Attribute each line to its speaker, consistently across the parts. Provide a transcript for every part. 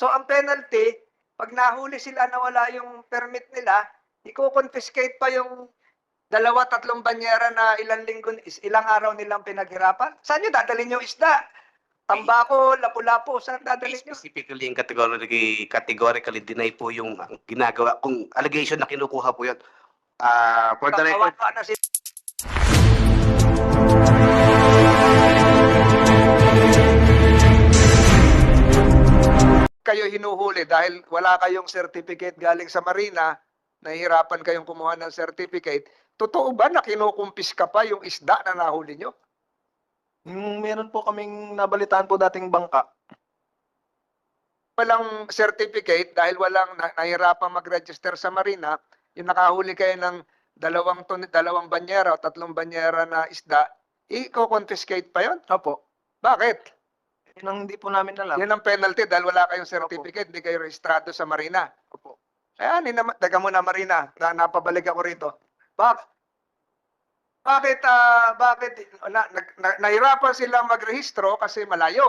Speaker 1: So ang penalty, pag nahuli sila na wala yung permit nila, i-confiscate pa yung dalawa, tatlong banyera na ilang linggo, is- ilang araw nilang pinaghirapan. Saan nyo dadalhin yung isda? Tambako, lapu-lapu, saan dadalhin nyo?
Speaker 2: Specifically, in categorically, categorically deny po yung ginagawa, kung allegation na kinukuha po yun. Ah, for the record,
Speaker 1: hinuhuli dahil wala kayong certificate galing sa Marina, nahihirapan kayong kumuha ng certificate, totoo ba na kinukumpis ka pa yung isda na nahuli nyo?
Speaker 3: Yung meron po kaming nabalitaan po dating bangka.
Speaker 1: Walang certificate dahil walang na- nahihirapan mag-register sa Marina, yung nakahuli kayo ng dalawang, ton, dalawang banyera o tatlong banyera na isda, i-confiscate pa yon?
Speaker 3: Opo.
Speaker 1: Bakit?
Speaker 3: Yun ang hindi po namin alam.
Speaker 1: Yan ang penalty dahil wala kayong certificate, hindi kayo rehistrado sa Marina.
Speaker 3: Opo.
Speaker 1: Ayan, inam- taga mo na Marina, na, napabalik ako rito. Bak bakit, ah, bakit, na, na, na- nahirapan silang magrehistro kasi malayo.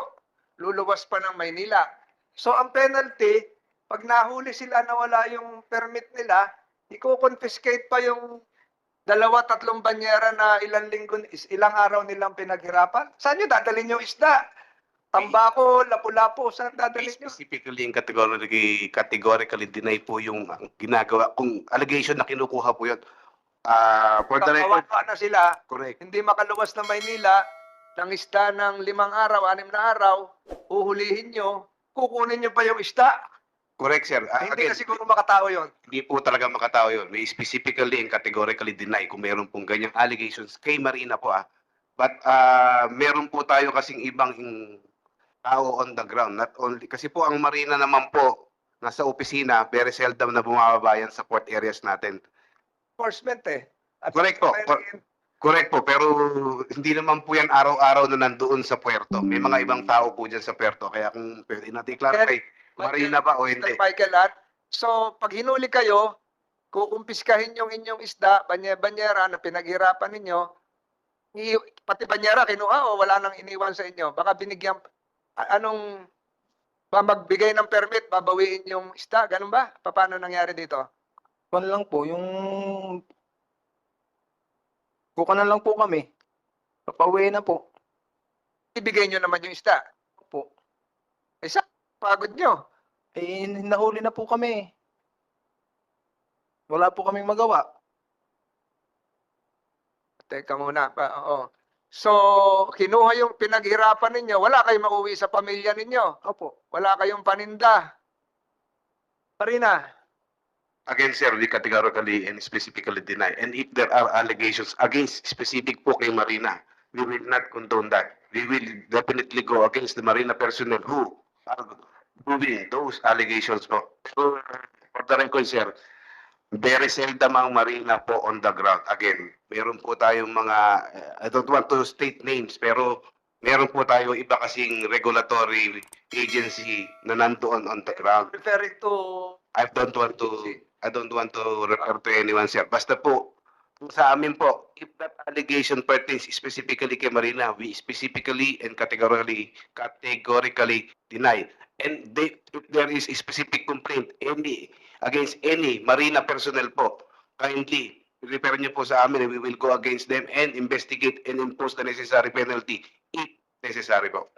Speaker 1: Luluwas pa ng Maynila. So, ang penalty, pag nahuli sila na wala yung permit nila, i-confiscate pa yung dalawa, tatlong banyera na ilang linggo, is- ilang araw nilang pinaghirapan. Saan nyo dadalhin yung isda? Tambako, lapu-lapu, saan dadalhin nyo?
Speaker 2: specifically, in categorically, categorically deny po yung ang ginagawa, kung allegation na kinukuha po yun. Ah, for the record,
Speaker 1: Kawawa na sila,
Speaker 2: correct.
Speaker 1: hindi makaluwas ng Maynila, ng isda ng limang araw, anim na araw, uhulihin nyo, kukunin nyo pa yung isda.
Speaker 2: Correct, sir. Ah,
Speaker 1: hindi
Speaker 2: again,
Speaker 1: na siguro makatao yon.
Speaker 2: Hindi po talaga makatao yun. May specifically and categorically deny kung meron pong ganyang allegations kay Marina po ah. But ah meron po tayo kasing ibang tao on the ground. Not only, kasi po ang Marina naman po nasa opisina, very seldom na bumabayan sa port areas natin.
Speaker 1: Enforcement eh. At
Speaker 2: Correct po. Cor- Correct po, pero hindi naman po yan araw-araw na nandoon sa puerto. May mga ibang tao po dyan sa puerto. Kaya kung pwede natin clarify, Marina ba o hindi?
Speaker 1: Michael At, so pag hinuli kayo, kukumpiskahin yung inyong isda, banya-banyera na pinaghirapan ninyo, pati banyera kinuha o wala nang iniwan sa inyo. Baka binigyan, anong, ba magbigay ng permit, babawiin yung isda, ganun ba? Paano nangyari dito?
Speaker 3: Kwan lang po, yung... Kuka na lang po kami. Papauwi na po.
Speaker 1: ibigay nyo naman yung isda.
Speaker 3: Opo.
Speaker 1: Eh, sa pagod nyo.
Speaker 3: Eh, nahuli na po kami. Wala po kaming magawa.
Speaker 1: Teka muna. Pa, oo. So, kinuha yung pinaghirapan ninyo. Wala kayong mauwi sa pamilya ninyo.
Speaker 3: Opo.
Speaker 1: Wala kayong paninda. Marina,
Speaker 2: Again, sir, we categorically and specifically deny. And if there are allegations against specific po kay Marina, we will not condone that. We will definitely go against the Marina personnel who are doing those allegations po. So, for the record, sir, very seldom ang Marina po on the ground. Again, meron po tayong mga, eh, I don't want to state names, pero meron po tayo iba kasing regulatory agency na nandoon on the ground.
Speaker 1: referring to
Speaker 2: I don't want to I don't want to refer to anyone sir. Basta po sa amin po, if that allegation pertains specifically kay Marina, we specifically and categorically categorically deny. And they, if there is a specific complaint any against any Marina personnel po, kindly refer niyo po sa amin and we will go against them and investigate and impose the necessary penalty if necessary po.